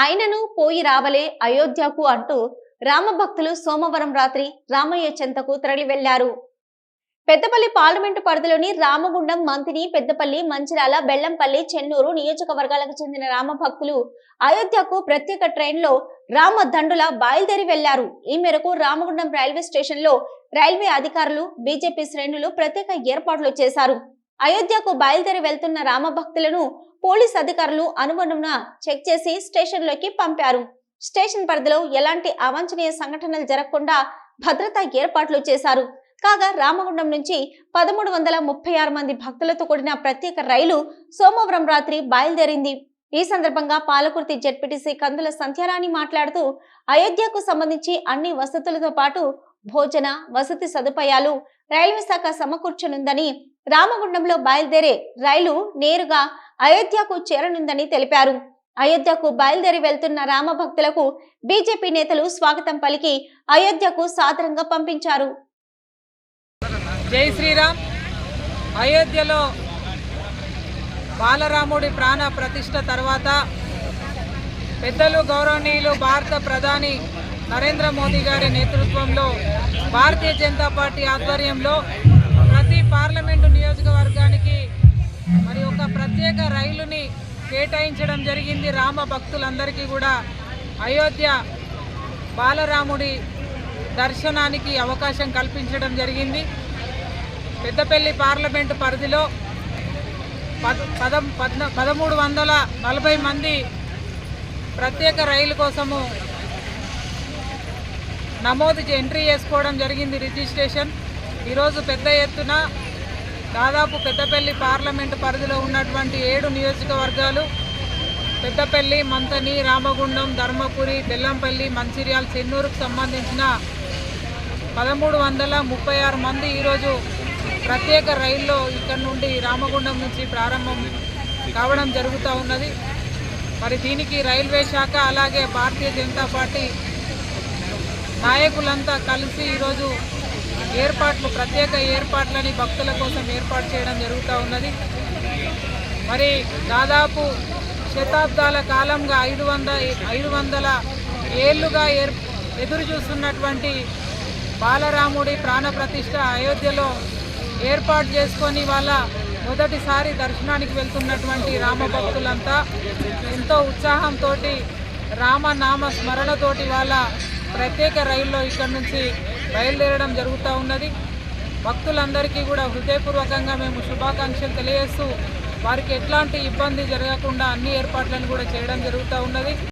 ఆయనను పోయి రావలే అయోధ్యకు అంటూ రామభక్తులు సోమవారం రాత్రి రామయ్య చెంతకు తరలి వెళ్ళారు పెద్దపల్లి పార్లమెంటు పరిధిలోని రామగుండం మంతిని పెద్దపల్లి మంచిరాల బెల్లంపల్లి చెన్నూరు నియోజకవర్గాలకు చెందిన రామభక్తులు అయోధ్యకు ప్రత్యేక ట్రైన్లో రామ దండుల బయలుదేరి వెళ్ళారు. ఈ మేరకు రామగుండం రైల్వే స్టేషన్లో రైల్వే అధికారులు బీజేపీ శ్రేణులు ప్రత్యేక ఏర్పాట్లు చేశారు. అయోధ్యకు బయలుదేరి వెళ్తున్న రామభక్తులను పోలీస్ అధికారులు అనుగుణంగా చెక్ చేసి స్టేషన్లోకి పంపారు. స్టేషన్ పరిధిలో ఎలాంటి అవాంఛనీయ సంఘటనలు జరగకుండా భద్రతా ఏర్పాట్లు చేశారు. కాగా రామగుండం నుంచి పదమూడు వందల ముప్పై ఆరు మంది భక్తులతో కూడిన ప్రత్యేక రైలు సోమవారం రాత్రి బయలుదేరింది. ఈ సందర్భంగా పాలకుర్తి జెడ్పీటీసీ కందుల సంధ్యారాణి మాట్లాడుతూ అయోధ్యకు సంబంధించి అన్ని వసతులతో పాటు భోజన వసతి సదుపాయాలు రైల్వే శాఖ సమకూర్చనుందని రామగుండంలో బయలుదేరే రైలు నేరుగా అయోధ్యకు చేరనుందని తెలిపారు. అయోధ్యకు బయలుదేరి వెళ్తున్న రామ భక్తులకు బీజేపీ నేతలు స్వాగతం పలికి అయోధ్యకు సాదరంగా పంపించారు. జై శ్రీరామ్. అయోధ్యలో బాలరాముడి ప్రాణ ప్రతిష్ట తర్వాత పెద్దలు గౌరవనీయులు భారత ప్రధాని నరేంద్ర మోదీ గారి నేతృత్వంలో భారతీయ జనతా పార్టీ ఆధ్వర్యంలో ప్రతి పార్లమెంటు నియోజకవర్గానికి మరి ఒక ప్రత్యేక రైలుని కేటాయించడం జరిగింది. రామ భక్తులందరికీ కూడా అయోధ్య బాలరాముడి దర్శనానికి అవకాశం కల్పించడం జరిగింది. పెద్దపల్లి పార్లమెంటు పరిధిలో పద పదం పద్న పదమూడు వందల నలభై మంది ప్రత్యేక రైలు కోసము నమోదు చే- ఎంట్రీ చేసుకోవడం జరిగింది రిజిస్ట్రేషన్. ఈరోజు పెద్ద ఎత్తున దాదాపు పెద్దపల్లి పార్లమెంటు పరిధిలో ఉన్నటువంటి ఏడు నియోజకవర్గాలు పెద్దపల్లి మంతని రామగుండం ధర్మపురి బెల్లంపల్లి మంచిర్యాల చెన్నూరుకు సంబంధించిన పదమూడు వందల ముప్పై ఆరు మంది ఈరోజు ప్రత్యేక రైల్లో ఇక్కడ నుండి రామగుండం నుంచి ప్రారంభం కావడం జరుగుతూ ఉన్నది. మరి దీనికి రైల్వే శాఖ అలాగే భారతీయ జనతా పార్టీ నాయకులంతా కలిసి ఈరోజు ఏర్పాట్లు ప్రత్యేక ఏర్పాట్లని భక్తుల కోసం ఏర్పాటు చేయడం జరుగుతూ ఉన్నది. మరి దాదాపు శతాబ్దాల కాలంగా ఐదు వంద ఐదు వందల ఏళ్ళుగా ఏర్ ఎదురు చూస్తున్నటువంటి బాలరాముడి ప్రాణప్రతిష్ఠ అయోధ్యలో ఏర్పాటు చేసుకొని వాళ్ళ మొదటిసారి దర్శనానికి వెళ్తున్నటువంటి రామ భక్తులంతా ఎంతో ఉత్సాహంతో రామనామ స్మరణతోటి వాళ్ళ ప్రత్యేక రైల్లో ఇక్కడ నుంచి బయలుదేరడం జరుగుతూ ఉన్నది. భక్తులందరికీ కూడా హృదయపూర్వకంగా మేము శుభాకాంక్షలు తెలియజేస్తూ వారికి ఎట్లాంటి ఇబ్బంది జరగకుండా అన్ని ఏర్పాట్లను కూడా చేయడం జరుగుతూ ఉన్నది.